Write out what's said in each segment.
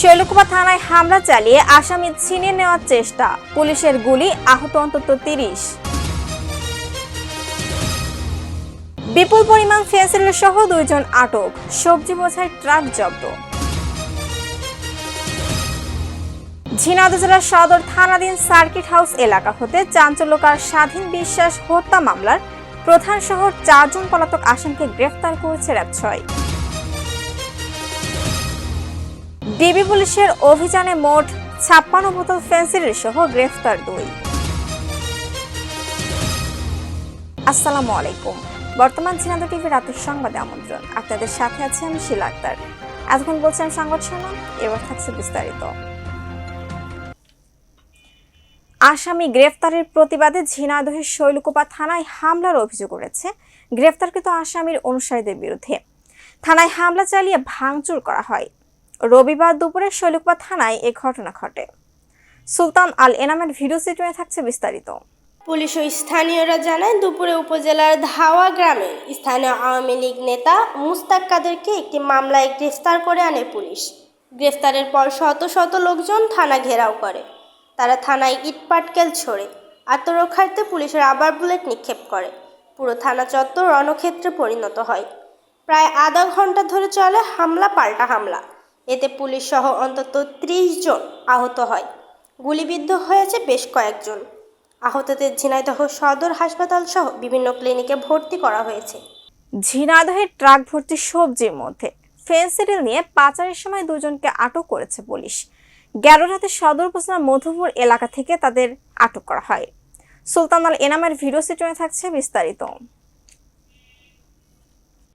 শৈলকুপা থানায় হামলা চালিয়ে আসামি ছিনিয়ে নেওয়ার চেষ্টা। পুলিশের গুলি আহত অন্তত তিরিশ। বিপুল পরিমাণ ফেন্সিল সহ দুইজন আটক। সবজি বোঝাই ট্রাক জব্দ। ঝিনাইদহ জেলার সদর থানাধীন সার্কিট হাউস এলাকা হতে চাঞ্চল্যকার স্বাধীন বিশ্বাস হত্যা মামলার প্রধান শহর চারজন পলাতক আসামকে গ্রেফতার করেছে র্যাব ছয়। ডিবি পুলিশের অভিযানে মোট ছাপ্পান্ন বোতল ফেন্সিলের সহ গ্রেফতার দুই। আসসালামু আলাইকুম। বর্তমান ঝিনাইদহ টিভি রাতের সংবাদে আমন্ত্রণ। আপনাদের সাথে আছি আমি শিলা আক্তার। এতক্ষণ বলছিলাম সংবাদ শুনুন এবার থাকছে বিস্তারিত। আসামি গ্রেফতারের প্রতিবাদে ঝিনাইদহের শৈলকুপা থানায় হামলার অভিযোগ করেছে গ্রেফতারকৃত আসামির অনুসারীদের বিরুদ্ধে। থানায় হামলা চালিয়ে ভাঙচুর করা হয়। রবিবার দুপুরে শৈলকুপা থানায় এ ঘটনা ঘটে। সুলতান আল এনামের ভিডিও চিত্রে থাকছে বিস্তারিত। পুলিশ ও স্থানীয়রা জানায়, দুপুরে উপজেলার ধাওয়া গ্রামে স্থানীয় আওয়ামী লীগ নেতা মুস্তাক কাদেরকে একটি মামলায় গ্রেফতার করে আনে পুলিশ। গ্রেফতারের পর শত শত লোকজন থানা ঘেরাও করে। তারা থানায় ইট পাটকেল ছোড়ে। আত্মরক্ষার্থে পুলিশের আবার বুলেট নিক্ষেপ করে। পুরো থানা চত্বর রণক্ষেত্রে পরিণত হয়। প্রায় আধা ঘণ্টা ধরে চলে হামলা, পাল্টা হামলা। এতে পুলিশ সহ অন্তত ত্রিশ জন আহত হয়। গুলিবিদ্ধ হয়েছে বেশ কয়েকজন। আহতদের ঝিনাইদহ সদর হাসপাতাল সহ বিভিন্ন ক্লিনিকে ভর্তি করা হয়েছে। ঝিনাইদহের ট্রাক ভর্তি সবজির মধ্যে ফেন্সিডিল নিয়ে পাচারের সময় দুজনকে আটক করেছে পুলিশ। গ্যারোরাতে সদর উপজেলার মধুপুর এলাকা থেকে তাদের আটক করা হয়। সুলতানাল এনামের ভিডিও চিত্রে থাকছে বিস্তারিত।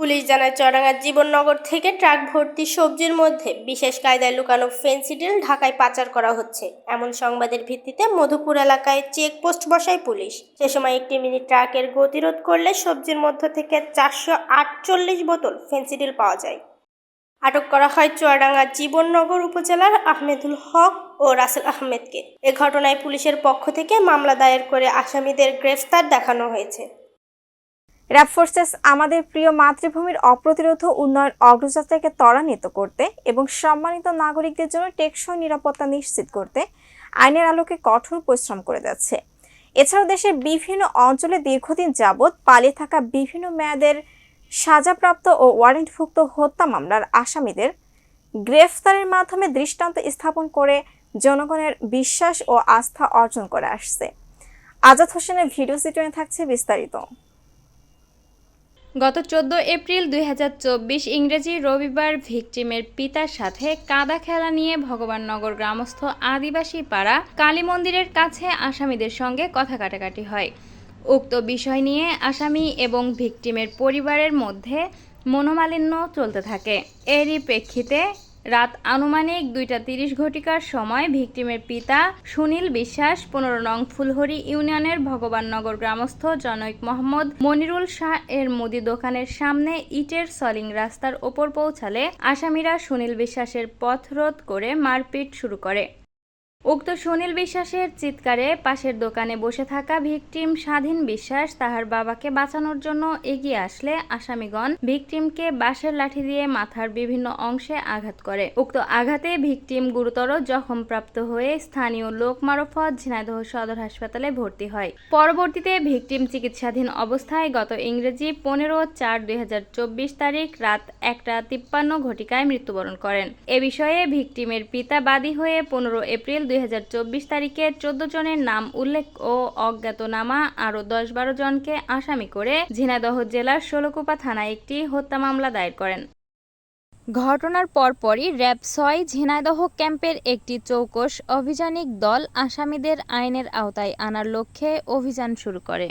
পুলিশ জানায় চড়াঙ্গার জীবননগর থেকে ট্রাক ভর্তি সবজির মধ্যে বিশেষ কায়দায় লুকানো ফেন্সিডিল ঢাকায় পাচার করা হচ্ছে। এমন সংবাদের ভিত্তিতে মধুপুর এলাকায় চেকপোস্ট বসায় পুলিশ। সে সময় একটি মিনি ট্রাকের গতিরোধ করলে সবজির মধ্য থেকে চারশো আটচল্লিশ বোতল ফেন্সিডিল পাওয়া যায়। আটক করা হয় চুয়াডাঙ্গা জীবননগর উপজেলার আহমেদুল হক ও রাসেল আহমেদকে। এ ঘটনায় পুলিশের পক্ষ থেকে মামলা দায়ের করে আসামিদের গ্রেফতার দেখানো হয়েছে। র্যাব ফোর্সেস আমাদের প্রিয় মাতৃভূমির অপ্রতিরোধ উন্নয়ন অগ্রযাত্রাকে ত্বরান্বিত করতে এবং সম্মানিত নাগরিকদের জন্য টেকসই নিরাপত্তা নিশ্চিত করতে আইনের আলোকে কঠোর পরিশ্রম করে যাচ্ছে। এছাড়াও দেশের বিভিন্ন অঞ্চলে দীর্ঘদিন যাবৎ পালিয়ে থাকা বিভিন্ন মেয়াদের সাজাপ্রাপ্ত ও ওয়ারেন্টভুক্ত হত্যা মামলার আসামিদের গ্রেফতারের মাধ্যমে দৃষ্টান্ত স্থাপন করে জনগণের বিশ্বাস ও আস্থা অর্জন করে আসছে। আজাদ হোসেনের ভিডিও চিত্রণে থাকছে বিস্তারিত। গত চোদ্দ এপ্রিল দুই হাজার চব্বিশ ইংরেজি রবিবার ভিকটিমের পিতার সাথে কাদা খেলা নিয়ে ভগবাননগর গ্রামস্থ আদিবাসী পাড়া কালী মন্দিরের কাছে আসামিদের সঙ্গে কথা কাটাকাটি হয়। উক্ত বিষয় নিয়ে আসামি এবং ভিকটিমের পরিবারের মধ্যে মনোমালিন্য চলতে থাকে। এরই প্রেক্ষিতে রাত আনুমানিক দুইটা তিরিশ ঘটিকার সময় ভিকটিমের পিতা সুনীল বিশ্বাস, পনেরো নং ফুলহরি ইউনিয়নের ভগবাননগর গ্রামস্থ জনৈক মোহাম্মদ মনিরুল শাহ এর মুদি দোকানের সামনে ইটের সলিং রাস্তার ওপর পৌঁছালে আসামিরা সুনীল বিশ্বাসের পথরোধ করে মারপিট শুরু করে। উক্ত সুনীল বিশ্বাসের চিৎকারে পাশের দোকানে বসে থাকা ভিকটিম স্বাধীন বিশ্বাস তাহার বাবাকে বাঁচানোর জন্য এগিয়ে আসলে আসামিগণ ভিকটিমকে বাঁশের লাঠি দিয়ে মাথার বিভিন্ন অংশে আঘাত করে। উক্ত আঘাতে ভিকটিম গুরুতর জখমপ্রাপ্ত হয়ে স্থানীয় লোক মারফত ঝিনাইদহ সদর হাসপাতালে ভর্তি হয়। পরবর্তীতে ভিকটিম চিকিৎসাধীন অবস্থায় গত ইংরেজি পনেরো চার দুই তারিখ রাত একটা তিপ্পান্ন ঘটিকায় মৃত্যুবরণ করেন। এ বিষয়ে ভিকটিমের পিতা বাদী হয়ে পনেরো এপ্রিল দুই হাজার চব্বিশ তারিখে চোদ্দ জনের নাম উল্লেখ ও অজ্ঞাতনামা আরও দশ বারো জনকে আসামি করে ঝিনাইদহ জেলার ষোলকুপা থানায় একটি হত্যা মামলা দায়ের করেন। ঘটনার পরপরই র্যাব ছয় ঝিনাইদহ ক্যাম্পের একটি চৌকস অভিযানিক দল আসামিদের আইনের আওতায় আনার লক্ষ্যে অভিযান শুরু করে।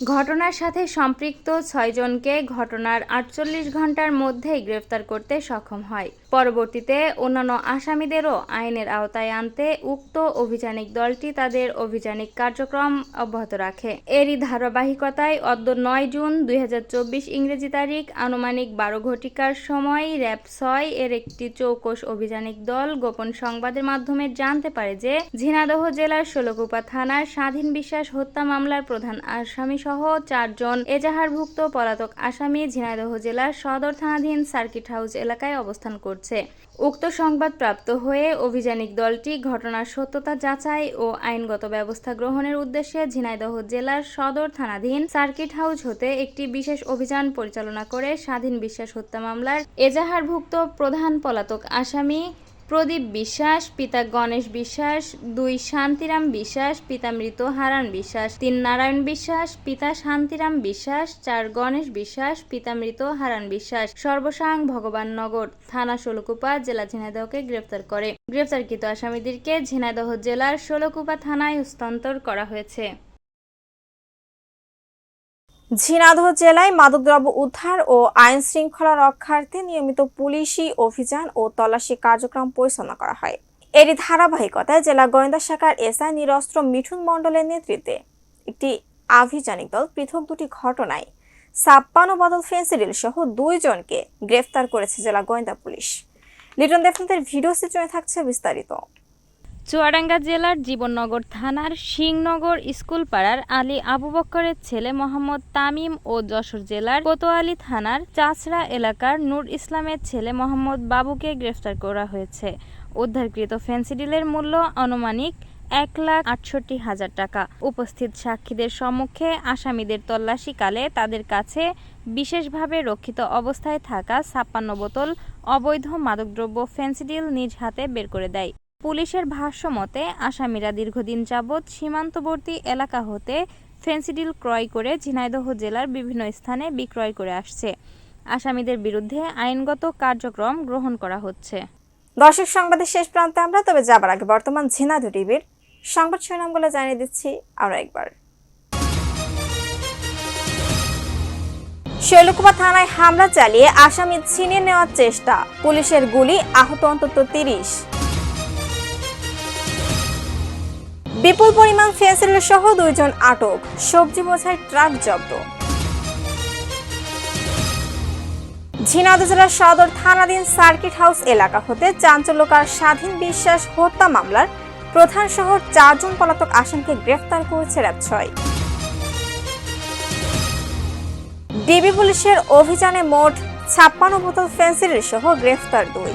ঘটনার সাথে সম্পৃক্ত ছয়জনকে ঘটনার আটচল্লিশ ঘণ্টার মধ্যেই গ্রেফতার করতে সক্ষম হয়। পরবর্তীতে অন্যান্য আসামিদেরও আইনের আওতায় আনতে উক্ত অভিযানিক দলটি তাদের অভিযানিক কার্যক্রম অব্যাহত রাখে। এরই ধারাবাহিকতায় অদ্য নয় জুন দুই হাজার চব্বিশ ইংরেজি তারিখ আনুমানিক বারো ঘটিকার সময় র্যাব ছয় এর একটি চৌকস অভিযানিক দল গোপন সংবাদের মাধ্যমে জানতে পারে যে ঝিনাদহ জেলার ষোলকুপা থানার স্বাধীন বিশ্বাস হত্যা মামলার প্রধান আসামি সহ চারজন এজাহারভুক্ত পলাতক আসামি ঝিনাইদহ জেলার সদর থানাধীন সার্কিট হাউস এলাকায় অবস্থান করছে। করছে। উক্ত সংবাদ প্রাপ্ত হয়ে অভিযানিক দলটি ঘটনার সত্যতা যাচাই ও আইনগত ব্যবস্থা গ্রহণের উদ্দেশ্যে ঝিনাইদহ জেলার সদর থানাধীন সার্কিট হাউস হতে একটি বিশেষ অভিযান পরিচালনা করে স্বাধীন বিশ্বাস হত্যা মামলার এজাহারভুক্ত প্রধান পলাতক আসামি প্রদীপ বিশ্বাস, পিতা গণেশ বিশ্বাস, দুই শান্তিরাম বিশ্বাস, পিতা মৃত হারান বিশ্বাস, তিন নারায়ণ বিশ্বাস, পিতা শান্তিরাম বিশ্বাস, চার গণেশ বিশ্বাস, পিতা মৃত হারান বিশ্বাস। সর্বসাং ভগবান নগর, থানা ষোলকুপা জেলা ঝিনাইদহকে গ্রেফতার করে। গ্রেফতারকৃত আসামিদেরকে ঝিনাইদহ জেলার ষোলকুপা থানায় হস্তান্তর করা হয়েছে। ঝিনাইদহ জেলায় মাদকদ্রব্য উদ্ধার ও আইন শৃঙ্খলা রক্ষার্থে নিয়মিত পুলিশি অভিযান ও তল্লাশি কার্যক্রম পরিচালনা করা হয়। এরই ধারাবাহিকতায় জেলা গোয়েন্দা শাখার এসআই নিরস্ত্র মিঠুন মণ্ডলের নেতৃত্বে একটি আভিযানিক দল পৃথক দুটি ঘটনায় ছাপ্পান্ন বদল ফেন্সিডিল সহ দুইজনকে গ্রেফতার করেছে জেলা গোয়েন্দা পুলিশ। লিটন দেবনাথের ভিডিও চিত্রণে থাকছে বিস্তারিত। চুয়াডাঙ্গা জেলার জীবননগর থানার সিংনগর স্কুল পাড়ার আলী আবু বক্করের ছেলে মোহাম্মদ তামিম ও যশোর জেলার কোতোয়ালি থানার চাচড়া এলাকার নূর ইসলামের ছেলে মোহাম্মদ বাবুকে গ্রেফতার করা হয়েছে। উদ্ধারকৃত ফেন্সিডিলের মূল্য আনুমানিক এক লাখ আটষট্টি হাজার টাকা। উপস্থিত সাক্ষীদের সম্মুখে আসামিদের তল্লাশিকালে তাদের কাছে বিশেষভাবে রক্ষিত অবস্থায় থাকা ছাপ্পান্ন বোতল অবৈধ মাদকদ্রব্য ফেন্সিডিল নিজ হাতে বের করে দেয়। পুলিশের ভাষ্য মতে, আসামিরা দীর্ঘদিন যাবৎ সীমান্তবর্তী এলাকা হতে ফেন্সিডিল ক্রয় করে ঝিনাইদহ জেলার বিভিন্ন স্থানে বিক্রয় করে আসছে। আসামিদের বিরুদ্ধে আইনগত কার্যক্রম গ্রহণ করা হচ্ছে। দর্শক, সংবাদের শেষ প্রান্তে আমরা তবে যাবার আগে বর্তমান ঝিনাইদহ টিভির সংবাদ শিরোনামগুলো জানিয়ে দিচ্ছি আরও একবার। শৈলকুপা থানায় হামলা চালিয়ে আসামি ছিনিয়ে নেওয়ার চেষ্টা। পুলিশের গুলি আহত অন্তত তিরিশ। বিপুল পরিমাণ ফেন্সিল সহ দুইজন আটক। সবজি বোঝাই ট্রাক জব্দ। ঝিনাইদহ জেলার সদর থানাধীন সার্কিট হাউস এলাকা হতে চাঞ্চল্যকার স্বাধীন বিশ্বাস হত্যা মামলার প্রধান সহ চারজন পলাতক আসামিকে গ্রেফতার করেছে র্যাব ছয়। ডিবি পুলিশের অভিযানে মোট ছাপ্পান্ন বোতল ফেন্সিলের সহ গ্রেফতার দুই।